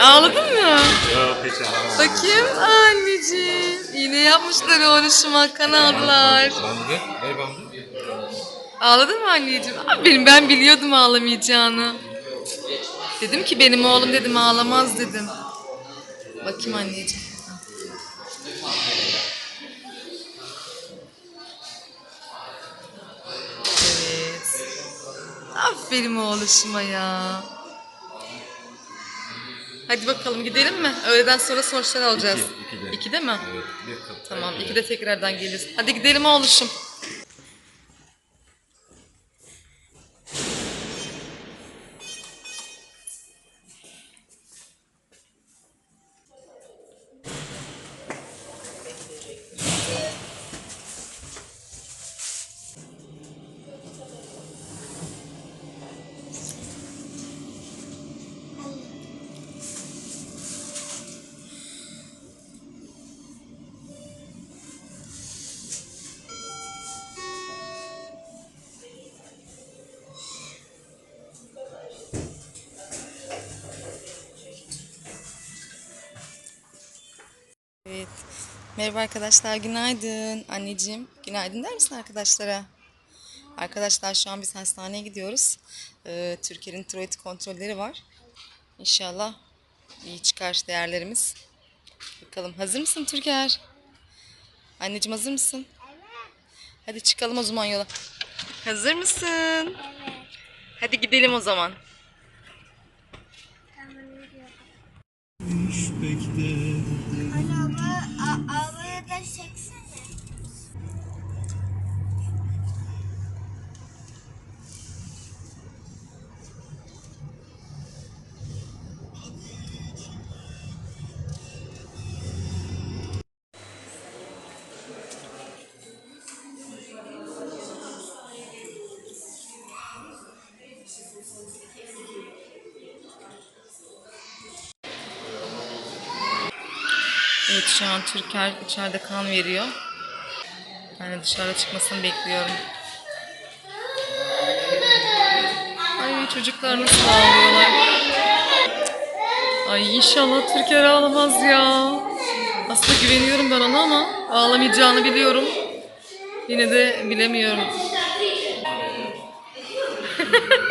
Ağladın mı? Yok hiç ağlamadım. Bakayım anneciğim. İğne yapmışlar oğluşuma kan aldılar. Ver bandı. Ağladın mı anneciğim? Aferin ben biliyordum ağlamayacağını. Dedim ki benim oğlum dedim ağlamaz dedim. Bakayım anneciğim. Evet. Aferin oğluşuma ya. Hadi bakalım gidelim mi? Öğleden sonra sonuçlar alacağız. İki, ikide. İkide mi? Evet. Bir. Tamam, iki de tekrardan geliriz. Hadi gidelim oğluşum. Merhaba arkadaşlar, günaydın. Anneciğim, günaydın der misin arkadaşlara? Arkadaşlar şu an biz hastaneye gidiyoruz. Ee, Türkiye'nin tiroid kontrolleri var. İnşallah iyi çıkar değerlerimiz. Bakalım hazır mısın Türker? Anneciğim hazır mısın? Hadi çıkalım o zaman yola. Hazır mısın? Hadi gidelim o zaman. Araba, arabaya da Evet şu an Türker içeride kan veriyor. De dışarıda çıkmasını bekliyorum. Ay çocuklar nasıl ağlıyorlar. Ay inşallah Türker ağlamaz ya. Aslında güveniyorum ben ona ama ağlamayacağını biliyorum. Yine de bilemiyorum.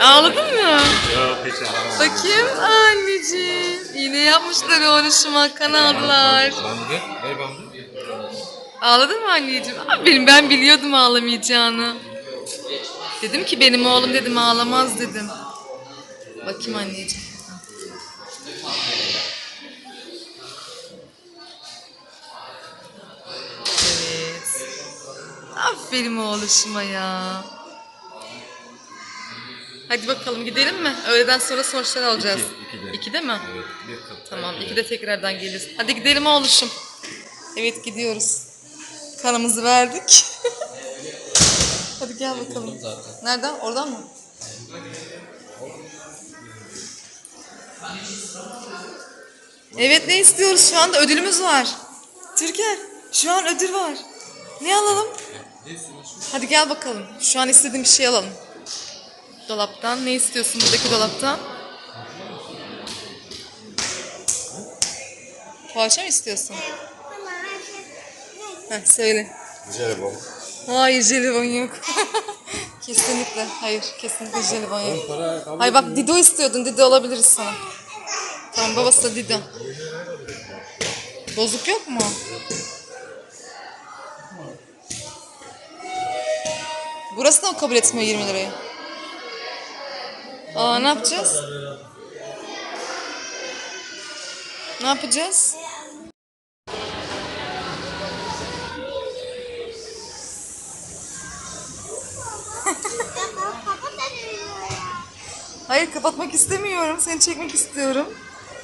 Ağladın mı? Yok hiç ağlamadım. Bakayım anneciğim. İğne yapmışlar oğluşuma kan aldılar. Ver bandı. Ağladın mı anneciğim? Aferin ben biliyordum ağlamayacağını. Dedim ki benim oğlum dedim ağlamaz dedim. Bakayım anneciğim. Evet. Aferin oğluşuma ya. Hadi bakalım gidelim mi? Öğleden sonra sonuçlar alacağız. İki, ikide. İkide mi? Evet. Bir kapı. Tamam, iki de tekrardan geliriz. Hadi gidelim oğluşum. Evet gidiyoruz. Kanımızı verdik. Hadi gel bakalım. Nereden? Oradan mı? Evet ne istiyoruz? Şu anda ödülümüz var. Türker, şu an ödül var. Ne alalım? Hadi gel bakalım. Şu an istediğim bir şey alalım. Dolaptan ne istiyorsun buradaki dolaptan? Poğaça mı istiyorsun? Heh, söyle. Jelibon. Hayır jelibon yok. kesinlikle. Hayır kesinlikle jelibon yok. Hayır bak Dido istiyordun. Dido alabiliriz sana. Tamam babası da Dido. Bozuk yok mu? Burası da mı kabul etmiyor 20 lirayı? Aa ne yapacağız? Ne yapacağız? Hayır kapatmak istemiyorum. Seni çekmek istiyorum.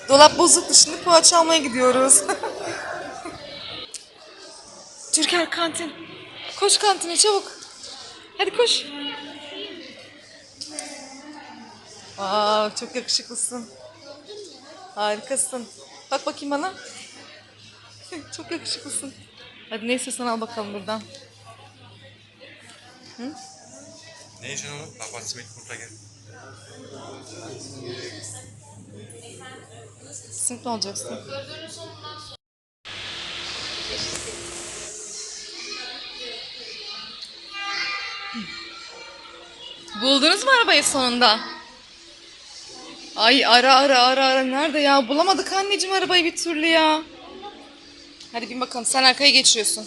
Dolap bozuktu. Şimdi poğaça almaya gidiyoruz. Türker kantin. Koş kantine çabuk. Hadi koş. Aa, çok yakışıklısın. Harikasın. Bak bakayım bana. çok yakışıklısın. Hadi ne istiyorsan al bakalım buradan. Hı? Ne yiyeceksin onu? Bak simit burada gel. Simit mi olacaksın? Buldunuz mu arabayı sonunda? Ay ara ara ara ara nerede ya? Bulamadık anneciğim arabayı bir türlü ya. Hadi bin bakalım sen arkaya geçiyorsun.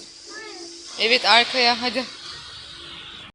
Evet arkaya hadi.